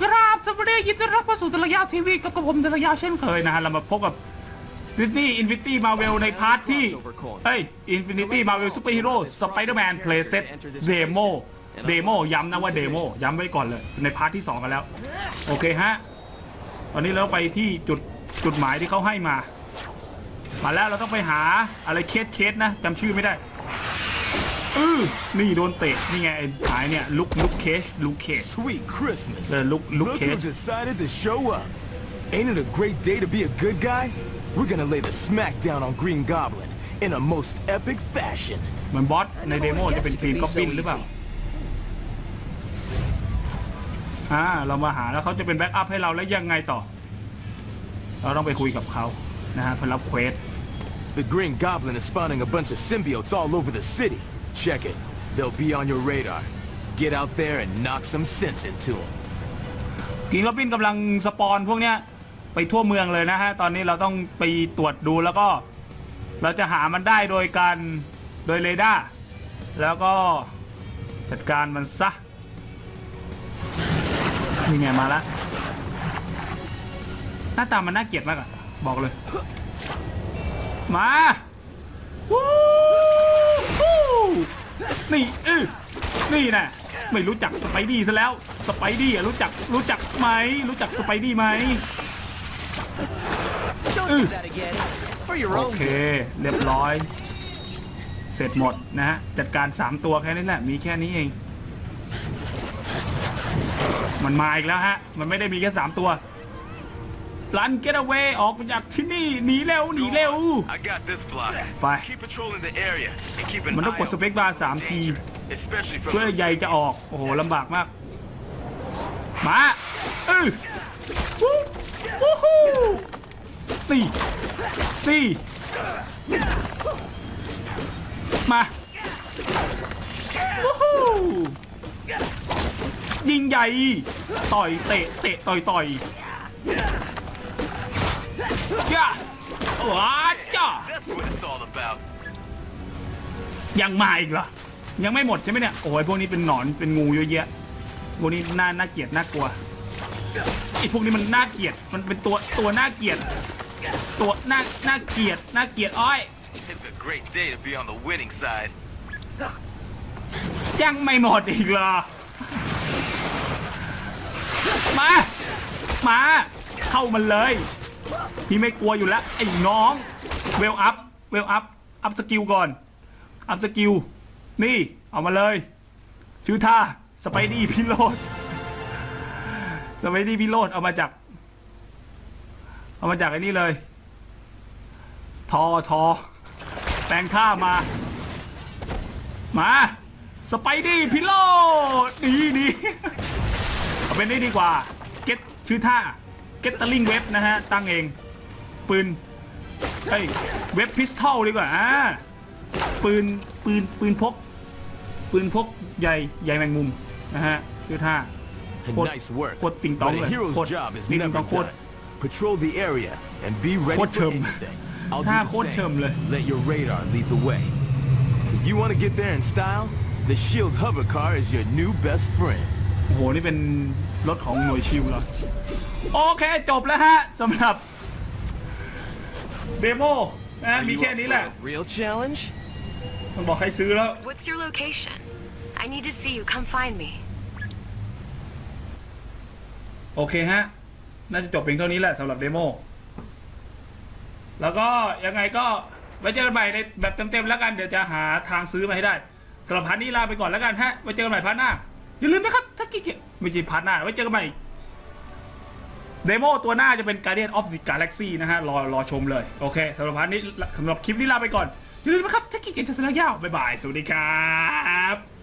กราบสวัสดียินดีต้อนรับเข้าสู่สระยาวทีวีกับกับผมสระยาวเช่นเคยนะฮะ เรามาพบกับดิสนีย์อินฟินิตี้มาเวลในพาร์ทที่เฮ้ยอินฟินิตี้มาเวลซูเปอร์ฮีโร่สไปเดอร์แมนเพลย์เซตเดโมเดโมย้ำนะว่าเดโมย้ำไว้ก่อนเลย ในพาร์ทที่ 2 กันแล้ว โอเคฮะ ตอนนี้เราไปที่จุดจุดหมายที่เขาให้มา มาแล้วเราต้องไปหาอะไรเคสเคสนะจำชื่อไม่ได้ อือนี่โดนเตะ นี่ไงไอ้หายเนี่ยลุกลุกเคชลุกเคช Sweet Christmas. Uh, Luke- Luke Look who Cage. decided to show up. Ain't it a great day to be a good guy? We're gonna lay the smack down on Green Goblin in a most epic fashion. เหมือนบอสในเดโมจะเป็นกรีนก็บินหรือเปล่าอ่าเรามาหาแล้วเขาจะเป็นแบ็กอัพให้เราแล้วยังไงต่อ เราต้องไปคุยกับเขานะฮะเพื่อรับเควส The Green Goblin is spawning a bunch of symbiotes all over the city. Check it. They'll be on your radar. Get out there and knock some sense into them. กรีนก็บินกำลังสปอนพวกเนี้ยไปทั่วเมืองเลยนะฮะ ตอนนี้เราต้องไปตรวจดูแล้วก็ เราจะหามันได้โดยการโดยเรดาร์แล้วก็จัดการมันซะนี่ไงมาล้วหน้าตามันน่าเกลียดมากอะบอกเลย มาวู้ฮู้นี่อื้อ นี่นะไม่รู้จักสไปดี้ซะแล้ว สไปดี้อะรู้จักรู้จักไหม รู้จักสไปดี้ไหม Don't Ooh. do that again. For your โอ own เค เรียบร้อย เสร็จหมดนะฮะ จัดการ 3 ตัวแค่นี้แหละ มีแค่นี้เอง มันมาอีกแล้วฮะ มันไม่ได้มีแค่ 3 ตัวรันเกตเวออกมาจากที่นี่หนีเร็วหนีเร็ว I got this block. Bye. Keep patrolling the area and keep an มันต้อง eye กด on สเปคบาร์สามที danger, especially from เพื่อ those ใยจะออก โอ้โหลำบากมาก มาเออวู้วู้ฮู้นี่นี่มาวู้ฮู้ยิงใหญ่ ต่อยเตะ เตะ ต่อยต่อยย่าว้าจ้า That's what it's all about. ยังมาอีกเหรอ ยังไม่หมดใช่ไหมเนี่ย โอ้ยพวกนี้เป็นหนอน เป็นงูเยอะแยะ พวกนี้น่าน่าเกลียดน่ากลัวไอ้พวกนี้มันน่าเกลียด มันเป็นตัวตัวน่าเกลียด ตัวน่าน่าเกลียดน่าเกลียดอ้อย It's a great day to be on the winning side. ยังไม่หมดอีกเหรอ มา มา เข้ามันเลย พี่ไม่กลัวอยู่แล้วไอ้น้อง เวลอัพ เวลอัพ อัพสกิลก่อน อัพสกิล นี่เอามาเลยชื่อท่าสไปดี้พิโรดสไปดี้พิโรดเอามาจาก เอามาจากไอ้นี่เลย ทอทอแปลงท่ามา มาสไปดี้พิโรดดีดีเอาเป็นนี่ดีกว่าเก็ตชื่อท่าเก็ตเตอร์ลิงเว็บนะฮะ ตั้งเอง ปืนเอ้ยเว็บพิสทอลดีกว่าอ่าปืนปืนปืนพก ปืนพกใหญ่ใหญ่แมงมุมนะฮะชื่อท่า And Quote- nice work. quote ting tong But a เลย hero's Quote- job is ting never tong quote. done. Patrol the area and be ready โคตร for เชิม anything. I'll ท่า do โคตร the เชิม same. เลย Let your radar lead the way. If you want to get there in style, the Shield hover car is your new best friend. โอ้โหนี่เป็นรถของหน่วยชิวเหรอโอเคจบแล้วฮะสำหรับเดโมนะ Are มี you แค่ up นี้ for แหละ a real challenge? มันบอกให้ซื้อแล้ว What's your location? I need to see you. Come find me. โอเคฮะ น่าจะจบเพียงเท่านี้แหละสำหรับเดโม แล้วก็ยังไงก็ไว้เจอกันใหม่ในแบบเต็มๆแล้วกัน เดี๋ยวจะหาทางซื้อมาให้ได้สำหรับพาร์ทนี้ลาไปก่อนแล้วกันฮะ ไว้เจอกันใหม่พาร์ทหน้า อย่าลืมนะครับ ถ้าขี้เกียจไม่ใช่พาร์ทหน้า ไว้เจอกันใหม่ เดโมตัวหน้าจะเป็น Guardian of the Galaxy นะฮะ รอรอชมเลย โอเคสำหรับพาร์ทนี้สำหรับคลิปนี้ลาไปก่อนอย่าลืมนะครับถ้าขี้เกียจะสนุกยาวบ๊ายบาย สวัสดีครับ